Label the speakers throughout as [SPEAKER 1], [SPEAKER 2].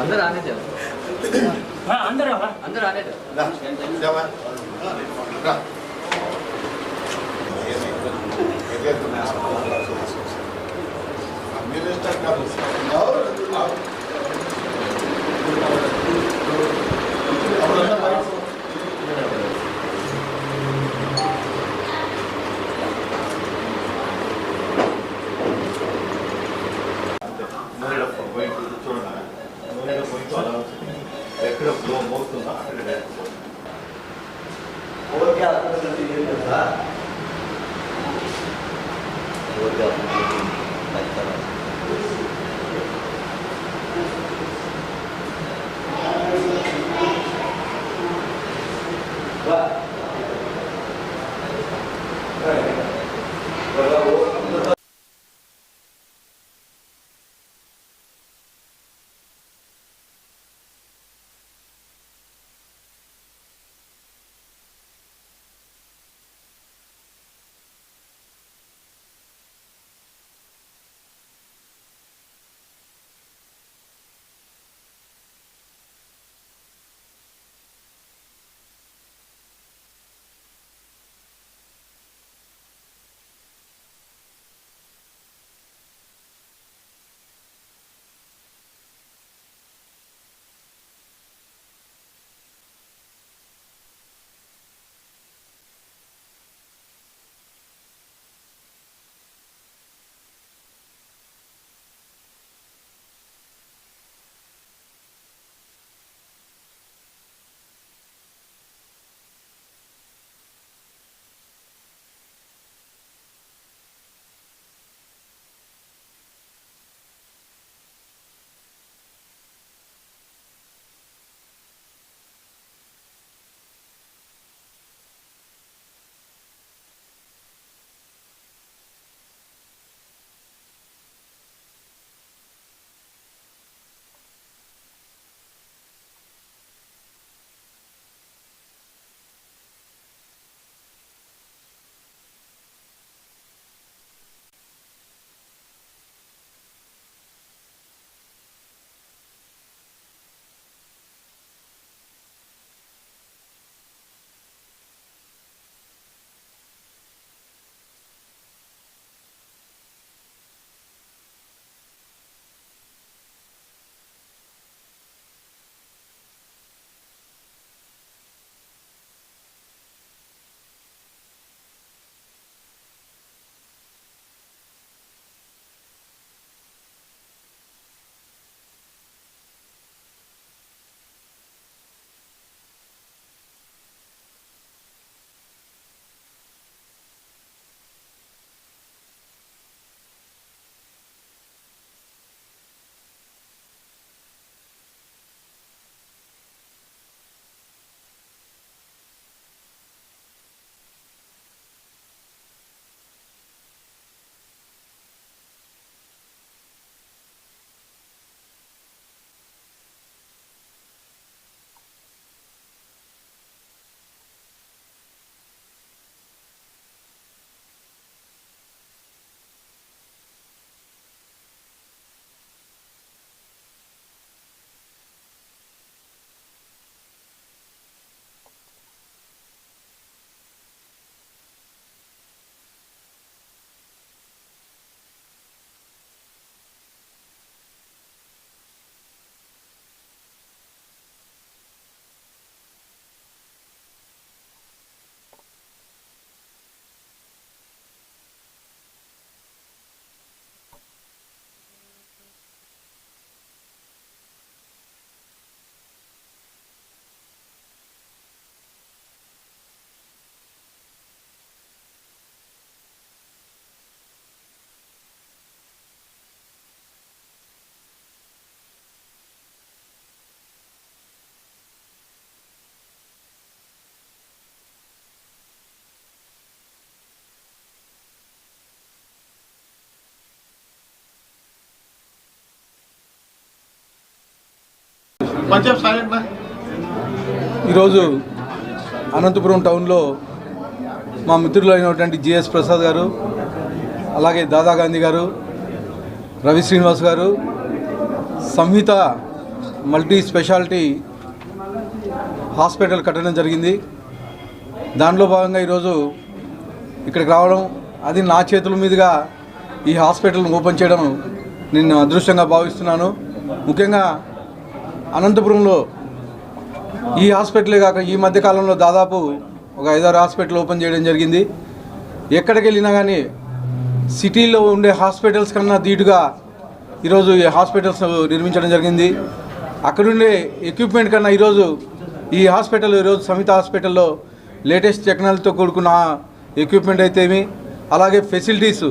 [SPEAKER 1] అందరూ ఆనేదే
[SPEAKER 2] అందరూ
[SPEAKER 1] అందరూ ఆనేదే
[SPEAKER 3] మినిస్టర్ కాదు building.
[SPEAKER 4] ఈరోజు అనంతపురం టౌన్లో మా మిత్రులు అయినటువంటి జిఎస్ ప్రసాద్ గారు అలాగే దాదా గాంధీ గారు రవి శ్రీనివాస్ గారు సంహిత మల్టీ స్పెషాలిటీ హాస్పిటల్ కట్టడం జరిగింది. దానిలో భాగంగా ఈరోజు ఇక్కడికి రావడం అది నా చేతుల మీదుగా ఈ హాస్పిటల్ని ఓపెన్ చేయడం నేను అదృష్టంగా భావిస్తున్నాను. ముఖ్యంగా అనంతపురంలో ఈ హాస్పిటలే కాక ఈ మధ్యకాలంలో దాదాపు ఒక ఐదారు హాస్పిటల్ ఓపెన్ చేయడం జరిగింది. ఎక్కడికి వెళ్ళినా కానీ సిటీలో ఉండే హాస్పిటల్స్ కన్నా ధీటుగా ఈరోజు ఈ హాస్పిటల్స్ నిర్మించడం జరిగింది. అక్కడుండే ఎక్విప్మెంట్ కన్నా ఈరోజు ఈ హాస్పిటల్ ఈరోజు సమిత హాస్పిటల్లో లేటెస్ట్ టెక్నాలజీతో కూడుకున్న ఎక్విప్మెంట్ అయితే ఏమి అలాగే ఫెసిలిటీస్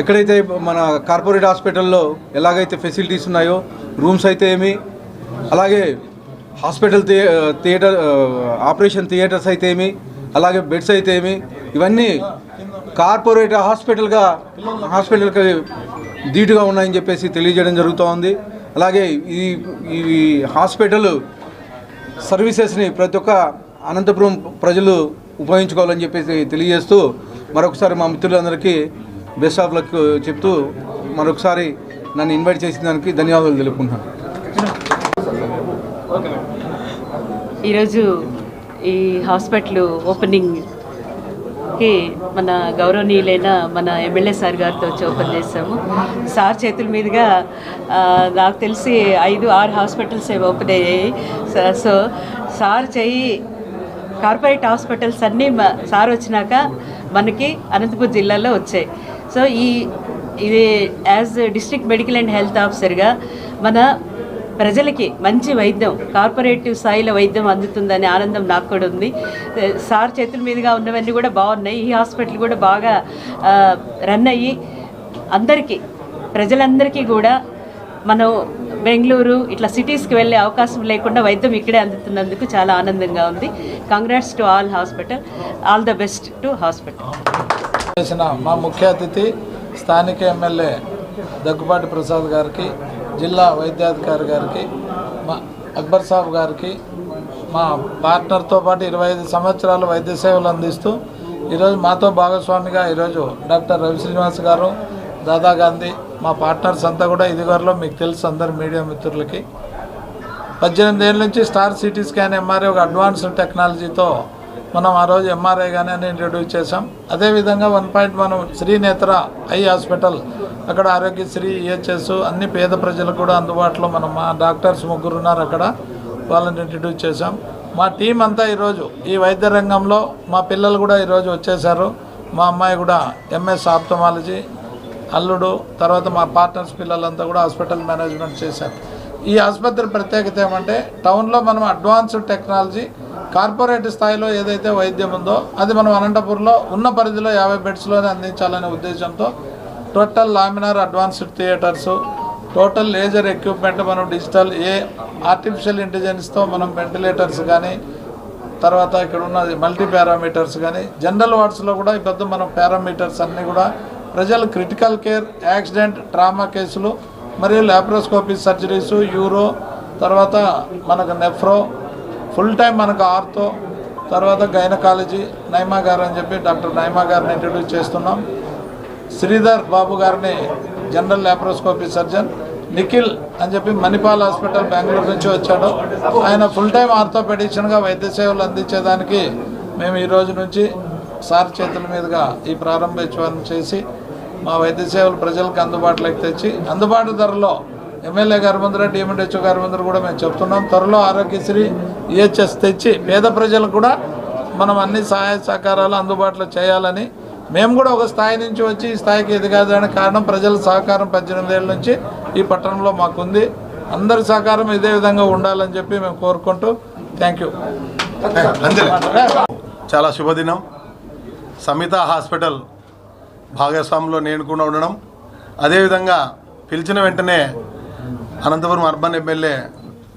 [SPEAKER 4] ఎక్కడైతే మన కార్పొరేట్ హాస్పిటల్లో ఎలాగైతే ఫెసిలిటీస్ ఉన్నాయో రూమ్స్ అయితే ఏమి అలాగే హాస్పిటల్ థియేటర్ ఆపరేషన్ థియేటర్స్ అయితే ఏమి అలాగే బెడ్స్ అయితే ఏమి ఇవన్నీ కార్పొరేట్ హాస్పిటల్గా హాస్పిటల్కి ధీటుగా ఉన్నాయని చెప్పేసి తెలియజేయడం జరుగుతూ ఉంది అలాగే ఈ ఈ హాస్పిటల్ సర్వీసెస్ని ప్రతి ఒక్క అనంతపురం ప్రజలు ఉపయోగించుకోవాలని చెప్పేసి తెలియజేస్తూ మరొకసారి మా మిత్రులందరికీ బెస్ట్ ఆఫ్ లక్ చెప్తూ మరొకసారి నన్ను ఇన్వైట్ చేసిన దానికి ధన్యవాదాలు తెలుపుకుంటున్నాను.
[SPEAKER 5] ఈరోజు ఈ హాస్పిటల్ ఓపెనింగ్కి మన గౌరవనీయులైన మన ఎమ్మెల్యే సార్ గారితో వచ్చి ఓపెన్ చేసాము సార్ చేతుల మీదుగా నాకు తెలిసి ఐదు ఆరు హాస్పిటల్స్ ఏమి ఓపెన్ అయ్యాయి. సో సార్ చేయి కార్పొరేట్ హాస్పిటల్స్ అన్నీ సార్ వచ్చినాక మనకి అనంతపురం జిల్లాలో వచ్చాయి. సో ఈ ఇది as district medical and health ఆఫీసర్గా మన ప్రజలకి మంచి వైద్యం కార్పొరేటివ్ స్థాయిలో వైద్యం అందుతుందనే ఆనందం నాకు కూడా ఉంది. సార్ చేతుల మీదుగా ఉన్నవన్నీ కూడా బాగున్నాయి. ఈ హాస్పిటల్ కూడా బాగా రన్ అయ్యి అందరికీ ప్రజలందరికీ కూడా మనం బెంగళూరు ఇట్లా సిటీస్కి వెళ్ళే అవకాశం లేకుండా వైద్యం ఇక్కడే అందుతున్నందుకు చాలా ఆనందంగా ఉంది. Congrats to all hospital all the best to hospital
[SPEAKER 6] చేసిన మా ముఖ్య అతిథి స్థానిక ఎమ్మెల్యే దగ్గుబాటి ప్రసాద్ గారికి జిల్లా వైద్యాధికారి గారికి మా అక్బర్ సాబ్ గారికి మా పార్ట్నర్తో పాటు ఇరవై ఐదు సంవత్సరాలు వైద్య సేవలు అందిస్తూ ఈరోజు మాతో భాగస్వామిగా ఈరోజు డాక్టర్ రవి శ్రీనివాస్ గారు దాదా గాంధీ మా పార్ట్నర్స్ అంతా కూడా ఇదివరలో మీకు తెలుసు అందరు మీడియా మిత్రులకి. పద్దెనిమిది ఏళ్ళ నుంచి స్టార్ సిటీ స్కాన్ ఎంఆర్ఐ ఒక అడ్వాన్స్డ్ టెక్నాలజీతో మనం ఆ రోజు ఎంఆర్ఐ కానీ అని ఇంట్రడ్యూస్ చేసాం అదేవిధంగా వన్ పాయింట్ మనం శ్రీనేత్ర ఐ హాస్పిటల్ అక్కడ ఆరోగ్యశ్రీ ఈహెచ్ఎస్ అన్ని పేద ప్రజలకు కూడా అందుబాటులో మనం మా డాక్టర్స్ ముగ్గురు ఉన్నారు అక్కడ. వాళ్ళని ఇంట్రడ్యూస్ చేసాం మా టీం అంతా ఈరోజు ఈ వైద్య రంగంలో మా పిల్లలు కూడా ఈరోజు వచ్చేసారు మా అమ్మాయి కూడా ఎంఎస్ ఆప్తమాలజీ అల్లుడు తర్వాత మా పార్ట్నర్స్ పిల్లలంతా కూడా హాస్పిటల్ మేనేజ్మెంట్ చేశారు. ఈ ఆసుపత్రి ప్రత్యేకత ఏమంటే టౌన్లో మనం అడ్వాన్స్డ్ టెక్నాలజీ కార్పొరేట్ స్థాయిలో ఏదైతే వైద్యం ఉందో అది మనం అనంతపూర్లో ఉన్న పరిధిలో యాభై బెడ్స్లోనే అందించాలనే ఉద్దేశంతో total laminar advanced theatres total laser equipment మనం డిజిటల్ ఏ ఆర్టిఫిషియల్ ఇంటెలిజెన్స్తో మనం వెంటిలేటర్స్ కానీ తర్వాత ఇక్కడ ఉన్న మల్టీ పారామీటర్స్ కానీ జనరల్ వార్డ్స్లో కూడా ఈ పెద్ద మనం పారామీటర్స్ అన్నీ కూడా ప్రజలు క్రిటికల్ కేర్ యాక్సిడెంట్ ట్రామా కేసులు మరియు ల్యాప్రోస్కోపీ సర్జరీస్ యూరో తర్వాత మనకు నెఫ్రో ఫుల్ టైం మనకు ఆర్తో తర్వాత గైనకాలజీ నైమా గారు అని చెప్పి డాక్టర్ నైమా గారిని ఇంట్రడ్యూస్ చేస్తున్నాం. శ్రీధర్ బాబు గారిని జనరల్ ల్యాప్రోస్కోపీ సర్జన్ నిఖిల్ అని చెప్పి మణిపాల్ హాస్పిటల్ బెంగళూరు నుంచి వచ్చాడు. ఆయన ఫుల్ టైం ఆర్థోపెడిషన్గా వైద్య సేవలు అందించేదానికి మేము ఈ రోజు నుంచి సార్ చేతుల మీదుగా ఈ ప్రారంభోత్సవాన్ని చేసి మా వైద్య సేవలు ప్రజలకు అందుబాటులోకి తెచ్చి అందుబాటు ధరలో ఎమ్మెల్యే గారి ముందర డిఎండిహెచ్ఓ గారి ముందర కూడా మేము చెప్తున్నాం. త్వరలో ఆరోగ్యశ్రీ ఈహెచ్ఎస్ తెచ్చి పేద ప్రజలకు కూడా మనం అన్ని సహాయ సహకారాలు అందుబాటులో చేయాలని మేము కూడా ఒక స్థాయి నుంచి వచ్చి ఈ స్థాయికి ఎదగాదానికి కారణం ప్రజల సహకారం పద్దెనిమిది ఏళ్ళ నుంచి ఈ పట్టణంలో మాకుంది. అందరి సహకారం ఇదే విధంగా ఉండాలని చెప్పి మేము కోరుకుంటూ థ్యాంక్ యూ.
[SPEAKER 1] చాలా శుభదినం. సమిత హాస్పిటల్ భాగస్వాములో నేను కూడా ఉండడం. అదేవిధంగా పిలిచిన వెంటనే అనంతపురం అర్బన్ ఎమ్మెల్యే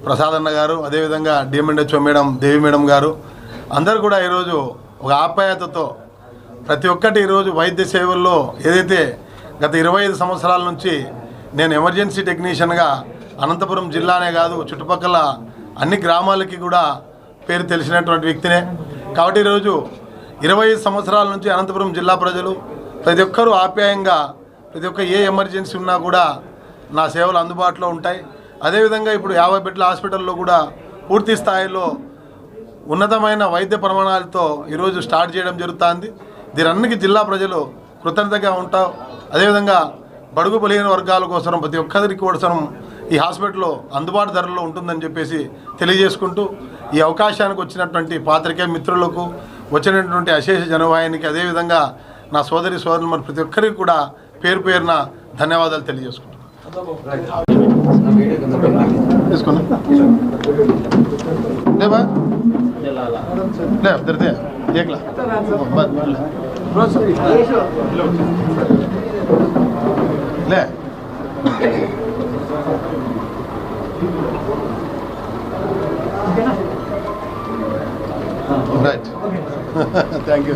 [SPEAKER 1] ప్రసాద్ అన్న గారు అదేవిధంగా డిఎంఎండ్హెచ్ఓ మేడం దేవి మేడం గారు అందరు కూడా ఈరోజు ఒక ఆప్యాయతతో ప్రతి ఒక్కటి ఈరోజు వైద్య సేవల్లో ఏదైతే గత ఇరవై ఐదు సంవత్సరాల నుంచి నేను ఎమర్జెన్సీ టెక్నీషియన్గా అనంతపురం జిల్లానే కాదు చుట్టుపక్కల అన్ని గ్రామాలకి కూడా పేరు తెలిసినటువంటి వ్యక్తినే. కాబట్టి ఈరోజు ఇరవై ఐదు సంవత్సరాల నుంచి అనంతపురం జిల్లా ప్రజలు ప్రతి ఒక్కరూ ఆప్యాయంగా ప్రతి ఒక్క ఏ ఎమర్జెన్సీ ఉన్నా కూడా నా సేవలు అందుబాటులో ఉంటాయి. అదేవిధంగా ఇప్పుడు యాభై బెడ్ల హాస్పిటల్లో కూడా పూర్తి స్థాయిలో ఉన్నతమైన వైద్య ప్రమాణాలతో ఈరోజు స్టార్ట్ చేయడం జరుగుతుంది. దీనన్నికి జిల్లా ప్రజలు కృతజ్ఞతగా ఉంటారు. అదేవిధంగా బడుగు బలహీన వర్గాల కోసం ప్రతి ఒక్కరికి కోసం ఈ హాస్పిటల్లో అందుబాటు ధరలో ఉంటుందని చెప్పేసి తెలియజేసుకుంటూ ఈ అవకాశానికి వచ్చినటువంటి పాత్రికేయ మిత్రులకు వచ్చినటువంటి అశేష జనవాయానికి అదేవిధంగా నా సోదరి సోదరులు మరి ప్రతి ఒక్కరికి కూడా పేరు పేరున ధన్యవాదాలు తెలియజేసుకుంటున్నాను. లేవా లేదే ఏకలా. లే. Right thank
[SPEAKER 2] you